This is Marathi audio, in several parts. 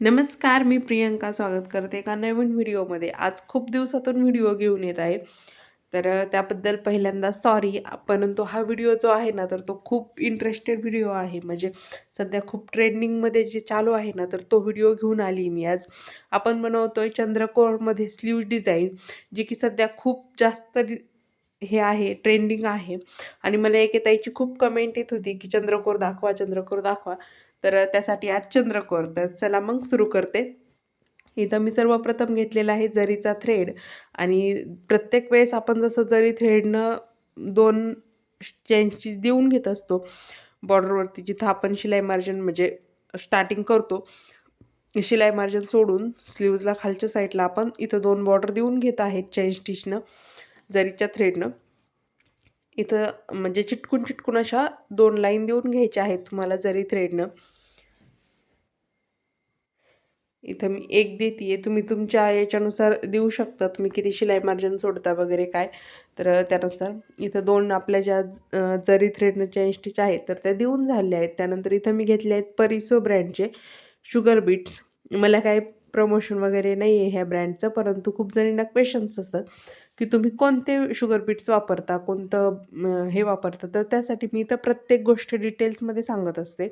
नमस्कार मी प्रियंका स्वागत करते एका नवीन व्हिडिओमध्ये. आज खूप दिवसातून व्हिडिओ घेऊन येत आहे. तर त्याबद्दल पहिल्यांदा सॉरी परंतु हा व्हिडिओ जो आहे ना तर तो खूप इंटरेस्टेड व्हिडिओ आहे. म्हणजे सध्या खूप ट्रेंडिंगमध्ये जे चालू आहे ना तर तो व्हिडिओ घेऊन आली मी आज. आपण बनवतोय चंद्रकोरमध्ये स्लीव डिझाईन जी की सध्या खूप जास्त हे आहे ट्रेंडिंग आहे. आणि मला एक ताईची खूप कमेंट येत होती की चंद्रकोर दाखवा चंद्रकोर दाखवा. तर त्यासाठी आज चंद्रकोर तर चला मग सुरू करते. इथं मी सर्वप्रथम घेतलेला आहे जरीचा थ्रेड आणि प्रत्येक वेळेस आपण जसं जरी थ्रेडनं दोन चेंजची देऊन घेत असतो बॉर्डरवरती जिथं आपण शिलाई मार्जिन म्हणजे स्टार्टिंग करतो शिलाई मार्जिन सोडून स्लीव्जला खालच्या साईडला आपण इथं दोन बॉर्डर देऊन घेत आहेत चेंज स्टिचनं जरीच्या थ्रेडनं इथं म्हणजे चिटकून चिटकून अशा दोन लाईन देऊन घ्यायच्या आहेत तुम्हाला जरी थ्रेडनं इथं मी एक देते तुम्ही तुमच्या याच्यानुसार देऊ शकता. तुम्ही किती शिलाई मार्जिन सोडता वगैरे काय. तर त्यानुसार इथं दोन आपल्या ज्या जरी थ्रेडनं ज्या इंस्टीच्या आहेत तर त्या देऊन झाल्या आहेत. त्यानंतर इथं मी घेतले आहेत परिसो ब्रँडचे शुगर बीट्स मला काय प्रमोशन वगैरे नाही आहे ह्या ब्रँडचं परंतु खूप जणींना क्वेश्चन्स असतात. की तुम्ही कोणते शुगर बीट्स वापरता कोणतं हे वापरता? तर त्यासाठी मी इथं प्रत्येक गोष्ट डिटेल्समध्ये सांगत असते.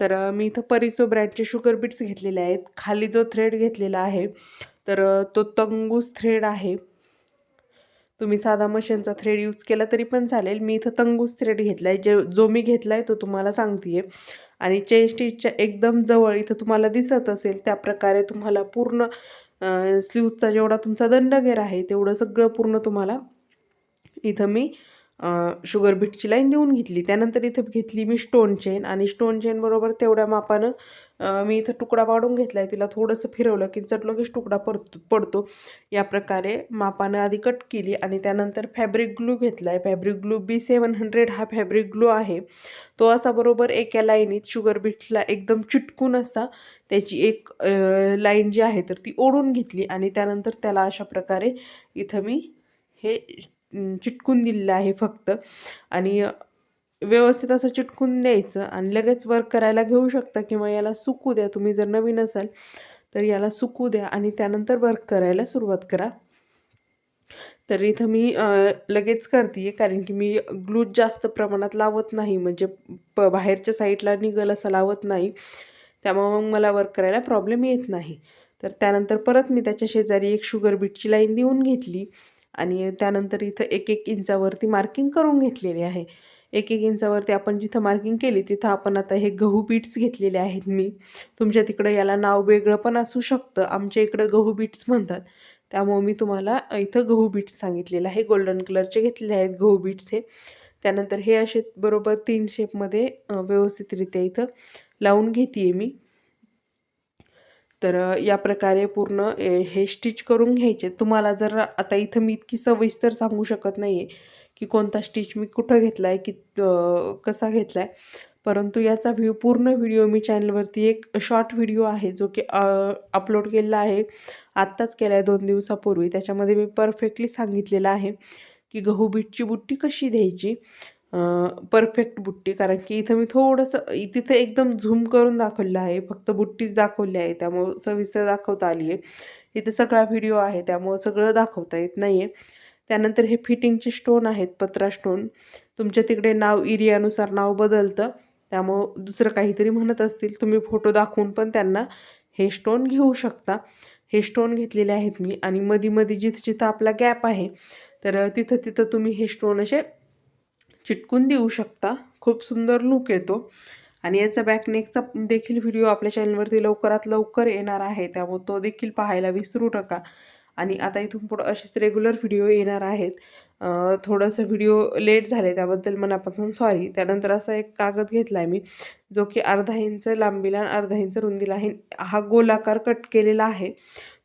तर मी इथं परिसो ब्रँडचे शुगर बीट्स घेतलेले आहेत. खाली जो थ्रेड घेतलेला आहे तर तो तंगूस थ्रेड आहे. तुम्ही साधा मशीनचा थ्रेड यूज केला तरी पण चालेल. मी इथं तंगूस थ्रेड घेतला आहे जे जो मी घेतला आहे तो तुम्हाला सांगते आणि चेन स्टिचच्या एकदम जवळ इथं तुम्हाला दिसत असेल त्या प्रकारे तुम्हाला पूर्ण स्लीवचा जेवढा तुमचा दंडगेर आहे तेवढं सगळं पूर्ण तुम्हाला इथं मी शुगर बीटची लाईन देऊन घेतली. त्यानंतर इथं घेतली मी स्टोन चेन आणि स्टोन चेनबरोबर तेवढ्या मापानं मी इथं तुकडा पाडून घेतला आहे तिला थोडंसं फिरवलं की चट लगेच तुकडा पडतो पडतो. या प्रकारे मापानं आधी कट केली आणि त्यानंतर फॅब्रिक ग्लू घेतला आहे fabric glue B seven hundred हा फॅब्रिक ग्लू आहे. तो असा बरोबर एका लाईनीत शुगर बीटला एकदम चिटकून असा त्याची एक लाईन जी आहे तर ती ओढून घेतली आणि त्यानंतर त्याला अशा प्रकारे इथं मी हे चिटकून दिलेलं आहे फक्त. आणि व्यवस्थित असं चिटकून द्यायचं आणि लगेच वर्क करायला घेऊ शकता किंवा याला सुकू द्या. तुम्ही जर नवीन असाल तर याला सुकू द्या आणि त्यानंतर वर्क करायला सुरुवात करा. तर इथं मी लगेच करते कारण की मी ग्लूज जास्त प्रमाणात लावत नाही. म्हणजे प बाहेरच्या साईडला निघल असं लावत नाही. त्यामुळं मग मला वर्क करायला प्रॉब्लेम येत नाही. तर त्यानंतर परत मी त्याच्या शेजारी एक शुगर बीटची लाईन देऊन घेतली आणि त्यानंतर इथं एक एक इंचावरती मार्किंग करून घेतलेली आहे. एक एक इंचावरती आपण जिथं मार्किंग केली तिथं आपण आता हे गहू बीट्स घेतलेले आहेत मी. तुमच्या तिकडं याला नाव वेगळं पण असू शकतं. आमच्या इकडं गहू बीट्स म्हणतात. त्यामुळे मी तुम्हाला इथं गहू बीट्स सांगितलेलं आहे. गोल्डन कलरचे घेतलेले आहेत गहू बीट्स हे. त्यानंतर हे असे बरोबर तीन शेपमध्ये व्यवस्थितरित्या इथं लावून घेते मी. तर या प्रकारे पूर्ण हे स्टिच करून घ्यायचे. तुम्हाला जर आता इथं मी इतकी सविस्तर सांगू शकत नाही आहे की कोणता स्टिच मी कुठं घेतला आहे की कसा घेतला आहे परंतु याचा व्ह्यू पूर्ण व्हिडिओ मी चॅनलवरती एक शॉर्ट व्हिडिओ आहे जो की अपलोड केलेला आहे. आत्ताच केला आहे दोन दिवसापूर्वी. त्याच्यामध्ये मी परफेक्टली सांगितलेलं आहे की गहू बीटची बुट्टी कशी द्यायची? परफेक्ट बुट्टी. कारण की इथं मी थोडंसं तिथं एकदम झूम करून दाखवलेलं आहे. फक्त बुट्टीच दाखवली आहे. त्यामुळं सविस्तर दाखवता आली आहे इथे सगळा व्हिडिओ आहे. त्यामुळं सगळं दाखवता येत नाही आहे त्यानंतर हे फिटिंगचे स्टोन आहेत पत्रा स्टोन. तुमच्या तिकडे नाव एरियानुसार नाव बदलतं. त्यामुळं दुसरं काहीतरी म्हणत असतील. तुम्ही फोटो दाखवून पण त्यांना हे स्टोन घेऊ शकता. हे स्टोन घेतलेले आहेत मी आणि मधी मधी जिथं जिथं आपला गॅप आहे तर तिथं तिथं तुम्ही हे स्टोन असे चिटकून देऊ शकता. खूप सुंदर लुक येतो. आणि याचा बॅकनेकचा देखील व्हिडिओ आपल्या चॅनलवरती लवकरात लवकर येणार आहे. त्यामुळे तो देखील पाहायला विसरू नका. आणि आता इथून पुढं असेच रेग्युलर व्हिडिओ येणार आहेत. थोडंसं व्हिडिओ लेट झाले त्याबद्दल मनापासून सॉरी त्यानंतर असा एक कागद घेतला आहे मी जो की अर्धा इंच लांबीला आणि अर्धा इंच रुंदीला आहे. हा गोलाकार कट केलेला आहे.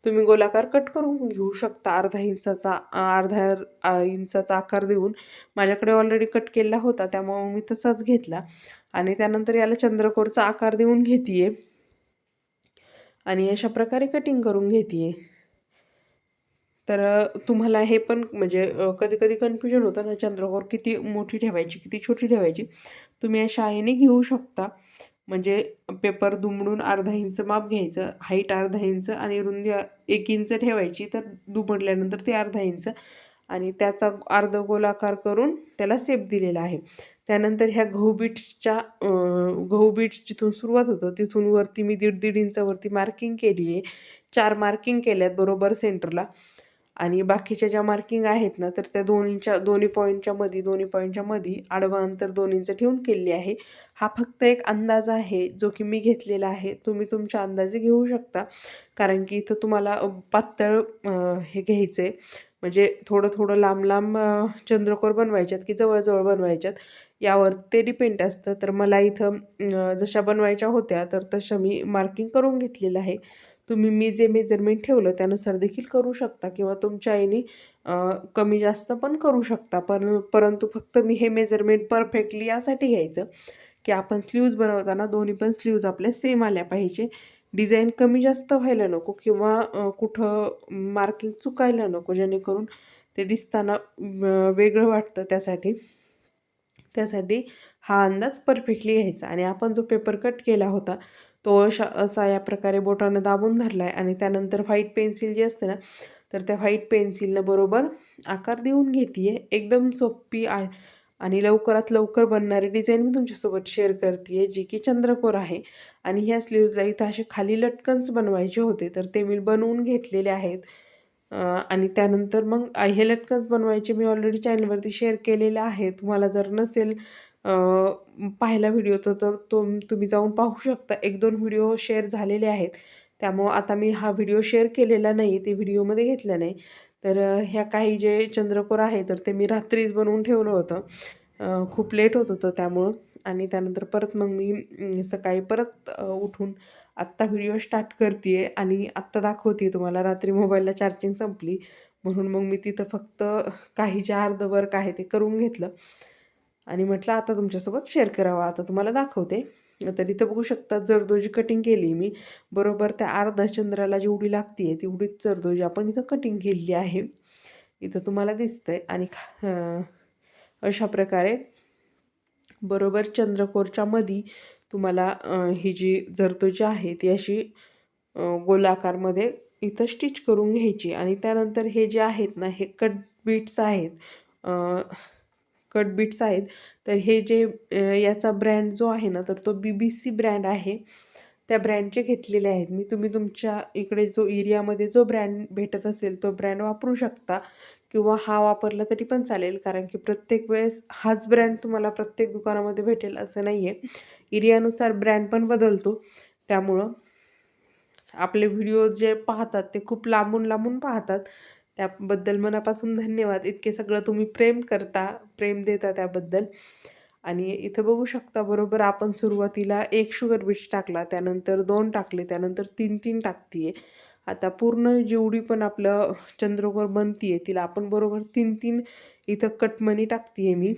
तुम्ही गोलाकार कट करून घेऊ शकता अर्धा इंचाचा अर्धा इंचाचा आकार देऊन. माझ्याकडे ऑलरेडी कट केलेला होता त्यामुळे मी तसाच घेतला. आणि त्यानंतर याला चंद्रकोरचा आकार देऊन घेते आणि अशा प्रकारे कटिंग करून घेते तर तुम्हाला हे पण म्हणजे कधी कधी कन्फ्युजन होतं ना चंद्रकोर किती मोठी ठेवायची किती छोटी ठेवायची. तुम्ही अशा आईने घेऊ शकता. म्हणजे पेपर दुमडून अर्धा इंच माप घ्यायचं हाईट अर्धा इंच आणि रुंदी एक इंच ठेवायची तर दुमडल्यानंतर ते अर्धा इंच आणि त्याचा अर्ध गोलाकार करून त्याला सेप दिलेला आहे. त्यानंतर ह्या गहू बीट्सच्या गहू बीट्स जिथून सुरुवात होतं तिथून वरती मी दीड दीड इंचावरती मार्किंग केली आहे चार मार्किंग केल्यात बरोबर सेंटरला आणि बाकीच्या ज्या मार्किंग आहेत ना तर त्या दोन्हीच्या दोन्ही पॉईंटच्या मध्ये दोन्ही पॉईंटच्या मध्ये आडवं अंतर दोन्हींचं ठेवून केलेली आहे. हा फक्त एक अंदाज आहे जो की मी घेतलेला आहे. तुम्ही तुमच्या अंदाजे घेऊ शकता. कारण की इथं तुम्हाला पातळ हे घ्यायचं आहे म्हणजे थोडं थोडं लांब लांब चंद्रकोर बनवायच्यात की जवळजवळ बनवायच्यात. यावर ते डिपेंड असतं. तर मला इथं जशा बनवायच्या होत्या तर तशा मी मार्किंग करून घेतलेलं आहे. तुम्ही मी जे मेजरमेंट ठेवलं त्यानुसार देखील करू शकता किंवा तुमच्या आईने कमी जास्त पण करू शकता. पण परंतु फक्त मी हे मेजरमेंट परफेक्टली यासाठी घ्यायचं की आपण स्लीव्ज बनवताना दोन्ही पण स्लीव्ज आपल्या सेम आल्या पाहिजे. डिझाईन कमी जास्त व्हायला नको किंवा कुठं मार्किंग चुकायला नको जेणेकरून ते दिसताना वेगळं वाटतं त्यासाठी. त्यासाठी हा अंदाज परफेक्टली घ्यायचा. आणि आपण जो पेपर कट केला होता तो अशा असा या प्रकारे बोटानं दाबून धरला आहे आणि त्यानंतर व्हाईट पेन्सिल जी असते ना तर त्या व्हाईट पेन्सिलनं बरोबर आकार देऊन घेते आहे एकदम सोपी आ आणि लवकरात लवकर बनणारी डिझाईन मी तुमच्यासोबत शेअर करते आहे जी की चंद्रकोर आहे. आणि ह्या स्लीव्जला इथं असे खाली लटकन्स बनवायचे होते तर ते मी बनवून घेतलेले आहेत. आणि त्यानंतर मग हे लटकन्स बनवायचे मी ऑलरेडी चॅनलवरती शेअर केलेले आहे तुम्हाला जर नसेल पाहिला व्हिडिओ तर तर तो तुम्ही जाऊन पाहू शकता. एक दोन व्हिडिओ शेअर झालेले आहेत. त्यामुळं आता मी हा व्हिडिओ शेअर केलेला नाही ते व्हिडिओमध्ये घेतला नाही. तर ह्या काही जे चंद्रकोर आहे तर ते मी रात्रीच बनवून ठेवलं होतं. खूप लेट होत होतं त्यामुळं. आणि त्यानंतर परत मग मी सकाळी परत उठून आत्ता व्हिडिओ स्टार्ट करते आहे आणि आत्ता दाखवते तुम्हाला. रात्री मोबाईलला चार्जिंग संपली. म्हणून मग मी तिथं फक्त काही जे अर्ध वर्क आहे ते करून घेतलं. आणि म्हटलं आता तुमच्यासोबत शेअर करावं. आता तुम्हाला दाखवते. तर इथं बघू शकता जरदोजी कटिंग केली मी. बरोबर त्या अर्धा चंद्राला जेवढी लागते आहे तेवढीच जरदोजी आपण इथं कटिंग केलेली आहे. इथं तुम्हाला दिसतंय. आणि खा- अशा प्रकारे बरोबर चंद्रकोरच्या मध्ये तुम्हाला ही जी जरदोजी आहे ती अशी गोलाकारमध्ये इथं स्टिच करून घ्यायची. आणि त्यानंतर हे जे आहेत ना हे कट बीट्स आहेत. कट बीट्स आहेत. तर हे जे याचा ब्रँड जो आहे ना तर तो बी बी सी ब्रँड आहे. त्या ब्रँडचे घेतलेले आहेत. मी तुम्ही तुमच्या इकडे जो एरियामध्ये जो ब्रँड भेटत असेल तो ब्रँड वापरू शकता किंवा हा वापरला तरी पण चालेल. कारण की प्रत्येक वेळेस हाच ब्रँड तुम्हाला प्रत्येक दुकानामध्ये भेटेल असं नाही आहे एरियानुसार ब्रँड पण बदलतो. त्यामुळं आपले व्हिडिओ जे पाहतात ते खूप लांबून लांबून पाहतात. त्याबद्दल मनापासून धन्यवाद. इतके सगळं तुम्ही प्रेम करता प्रेम देता त्याबद्दल. आणि इथं बघू शकता बरोबर आपण सुरुवातीला एक शुगर बीट टाकला त्यानंतर दोन टाकले त्यानंतर तीन तीन टाकतीये. आता पूर्ण जेवढी पण आपलं चंद्रकोर बनतीये तिला आपण बरोबर तीन तीन इथं कटमनी टाकतीये मी.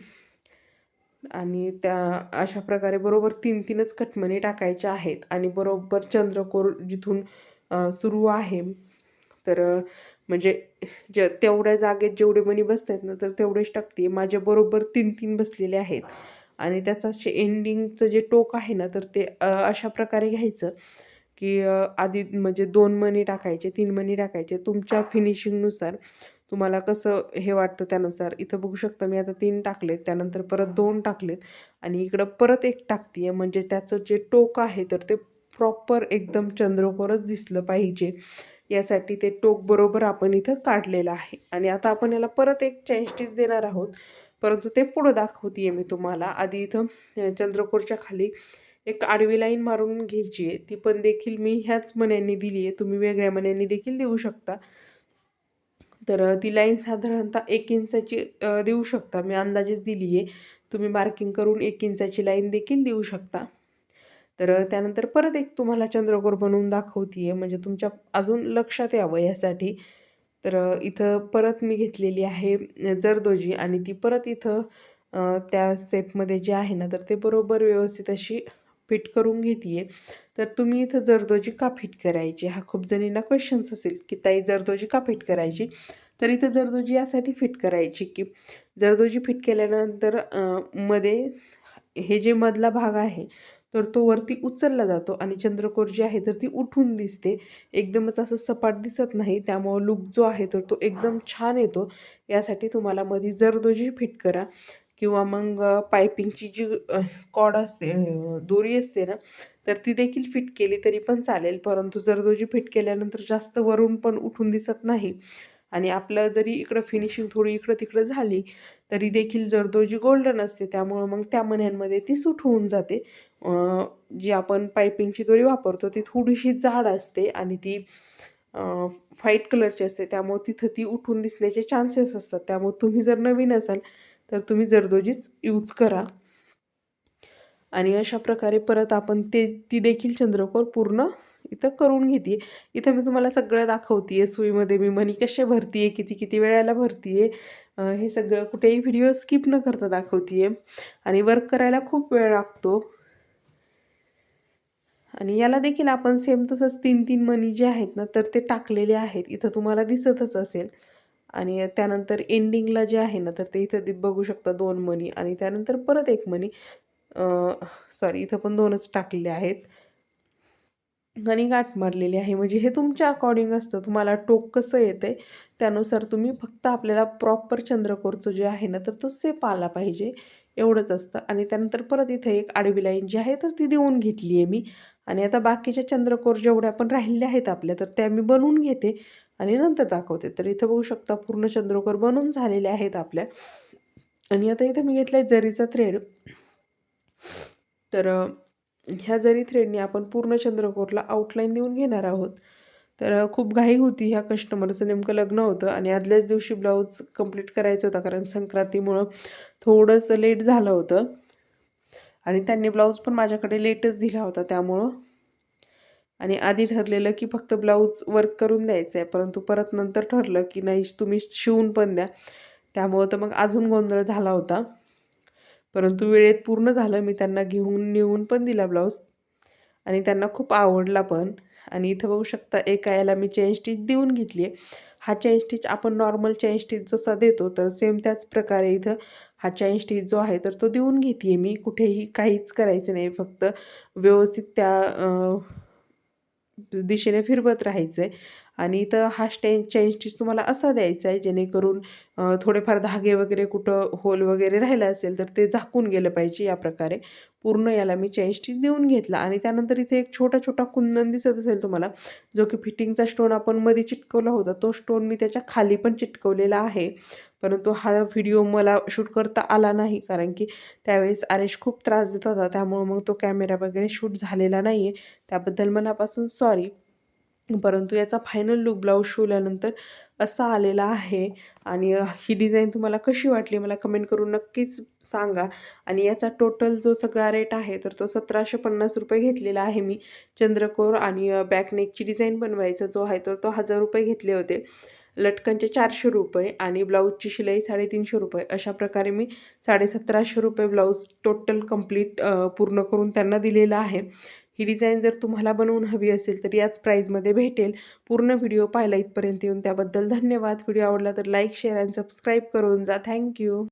आणि त्या अशा प्रकारे बरोबर तीन तीनच कटमनी टाकायच्या आहेत. आणि बरोबर चंद्रकोर जिथून सुरू आहे. तर म्हणजे ज तेवढ्या जागेत जेवढे मणी बसत आहेत ना तर तेवढेच टाकते. माझ्या बरोबर तीन तीन बसलेले आहेत. आणि त्याचं असे एंडिंगचं जे टोक आहे ना तर ते अशा प्रकारे घ्यायचं की आधी म्हणजे दोन मणी टाकायचे तीन मणी टाकायचे. तुमच्या फिनिशिंगनुसार तुम्हाला कसं हे वाटतं त्यानुसार? इथं बघू शकता मी आता तीन टाकलेत त्यानंतर परत दोन टाकलेत. आणि इकडं परत एक टाकते म्हणजे त्याचं जे टोक आहे तर ते प्रॉपर एकदम चंद्रकोरच दिसलं पाहिजे. यासाठी ते टोक बरोबर आपण इथं काढलेलं आहे. आणि आता आपण याला परत एक चेन स्टिच देणार आहोत. परंतु ते पुढं दाखवते मी तुम्हाला. आधी इथं चंद्रकोरच्या खाली एक आडवी लाईन मारून घ्यायची आहे. ती पण देखील मी ह्याच मण्यांनी दिली आहे. तुम्ही वेगळ्या मण्यांनी देखील देऊ शकता. तर ती लाईन साधारणतः एक इंचाची देऊ शकता. मी अंदाजेच दिली आहे तुम्ही मार्किंग करून एक इंचाची लाईन देखील देऊ शकता. तर त्यानंतर परत एक तुम्हाला चंद्रकोर बनवून दाखवते आहे म्हणजे तुमच्या अजून लक्षात यावं यासाठी. तर इथं परत मी घेतलेली आहे जरदोजी आणि ती परत इथं त्या सेपमध्ये जे आहे ना तर ते बरोबर व्यवस्थित अशी फिट करून घेते आहे तर तुम्ही इथं जरदोजी का फिट करायची? हा खूप जणींना क्वेश्चन्स असेल की ताई जरदोजी का फिट करायची? तर इथं जरदोजी यासाठी फिट करायची की जरदोजी फिट केल्यानंतरमध्ये हे जे मधला भाग आहे तर तो वरती उचलला जातो आणि चंद्रकोर जी आहे तर ती उठून दिसते. एकदमच असं सपाट दिसत नाही त्यामुळं लुक जो आहे तर तो एकदम छान येतो. यासाठी तुम्हाला मध्ये जरदोजी फिट करा किंवा मग पायपिंगची जी कॉड असते दोरी असते ना तर ती देखील फिट केली तरी पण चालेल. परंतु जरदोजी फिट केल्यानंतर जास्त वरून पण उठून दिसत नाही. आणि आपलं जरी इकडं फिनिशिंग थोडी इकडं तिकडं झाली तरी देखील जरदोजी गोल्डन असते. त्यामुळं मग त्या मण्यांमध्ये ती सूट होऊन जाते. जी आपण पायपिंगची दोरी वापरतो ती थोडीशी जाड असते आणि ती फाईट कलरची असते. त्यामुळे तिथं ती उठून दिसण्याचे चान्सेस असतात. त्यामुळे तुम्ही जर नवीन असाल तर तुम्ही जरदोजीच यूज करा. आणि अशा प्रकारे परत आपण ते ती देखील चंद्रकोर पूर्ण इथं करून घेते इथं मी तुम्हाला सगळं दाखवते सुईमध्ये मी मनी कसे भरती आहे किती किती वेळाला भरती आहे हे सगळं कुठेही व्हिडिओ स्किप न करता दाखवते आहे आणि वर्क करायला खूप वेळ लागतो. आणि याला देखील आपण सेम तसंच तीन तीन मनी जे आहेत ना तर ते टाकलेले आहेत. इथं तुम्हाला दिसतच असेल. आणि त्यानंतर एंडिंगला जे आहे ना तर ते इथं ते बघू शकता दोन मनी आणि त्यानंतर परत एक मनी सॉरी इथं पण दोनच टाकलेले आहेत. आणि गाठ मारलेली आहे. म्हणजे हे तुमच्या अकॉर्डिंग असतं. तुम्हाला टोक कसं येतं आहे त्यानुसार तुम्ही फक्त आपल्याला प्रॉपर चंद्रकोरचं जे आहे ना तर तो सेप आला पाहिजे. एवढंच असतं. आणि त्यानंतर परत इथं एक आडवी लाईन जी आहे तर ती देऊन घेतली आहे मी. आणि आता बाकीच्या चंद्रकोर जेवढ्या पण राहिल्या आहेत आपल्या तर त्या मी बनवून घेते आणि नंतर दाखवते. तर इथं बघू शकता पूर्ण चंद्रकोर बनवून झालेल्या आहेत आपल्या. आणि आता इथं मी घेतला आहे जरीचा थ्रेड तर ह्या जरी थ्रेडने आपण पूर्ण चंद्रकोरला आउटलाईन देऊन घेणार आहोत. तर खूप घाई होती ह्या कस्टमरचं नेमकं लग्न होतं आणि आदल्याच दिवशी ब्लाऊज कंप्लीट करायचं होता कारण संक्रांतीमुळं थोडंसं लेट झालं होतं. आणि त्यांनी ब्लाऊज पण माझ्याकडे लेटच दिला होता त्यामुळं. आणि आधी ठरलेलं की फक्त ब्लाऊज वर्क करून द्यायचं आहे परंतु परत नंतर ठरलं की नाही तुम्ही शिवून पण द्या. त्यामुळं तर मग अजून गोंधळ झाला होता. परंतु वेळेत पूर्ण झालं मी त्यांना घेऊन नेऊन पण दिला ब्लाऊज. आणि त्यांना खूप आवडला पण. आणि इथं बघू शकता एका याला मी चेन स्टिच देऊन घेतली आहे हा चेन स्टिच आपण नॉर्मल चेन स्टिच जसा देतो तर सेम त्याच प्रकारे इथं हा चेन स्टिच जो आहे तर तो देऊन घेते मी. कुठेही काहीच करायचं नाही फक्त व्यवस्थित त्या दिशेने फिरवत राहायचं आहे आणि इथं हा स्टेन चेन स्टिच तुम्हाला असा द्यायचा आहे जेणेकरून थोडेफार धागे वगैरे कुठं होल वगैरे राहिलं असेल तर ते झाकून गेलं पाहिजे या प्रकारे. पूर्ण याला मी चेन स्टिच देऊन घेतला. आणि त्यानंतर इथे एक छोटा छोटा कुंदन दिसत असेल तुम्हाला जो की फिटिंगचा स्टोन आपण मध्ये चिटकवला होता. तो स्टोन मी त्याच्याखाली पण चिटकवलेला आहे. परंतु हा व्हिडिओ मला शूट करता आला नाही कारण की त्यावेळेस आरेश खूप त्रास देत होता. त्यामुळं मग तो कॅमेरा वगैरे शूट झालेला नाही आहे त्याबद्दल मनापासून सॉरी परंतु याचा फायनल लुक ब्लाऊज शिवल्यानंतर असा आलेला आहे. आणि ही डिझाईन तुम्हाला कशी वाटली मला कमेंट करून नक्कीच सांगा. आणि याचा टोटल जो सगळा रेट आहे तर तो सतराशे पन्नास रुपये घेतलेला आहे मी. चंद्रकोर आणि बॅकनेकची डिझाईन बनवायचा जो आहे तर तो हजार रुपये घेतले होते. लटकनचे चारशे रुपये आणि ब्लाऊजची शिलाई साडेतीनशे रुपये. अशा प्रकारे मी साडेसतराशे रुपये ब्लाऊज टोटल कंप्लीट पूर्ण करून त्यांना दिलेला आहे. ही डिझाईन जर तुम्हाला बनवून हवी असेल तर याच प्राईजमध्ये भेटेल. पूर्ण व्हिडिओ पाहिला इथपर्यंत येऊन त्याबद्दल धन्यवाद. व्हिडिओ आवडला तर लाईक शेअर अँड सबस्क्राईब करून जा. थँक्यू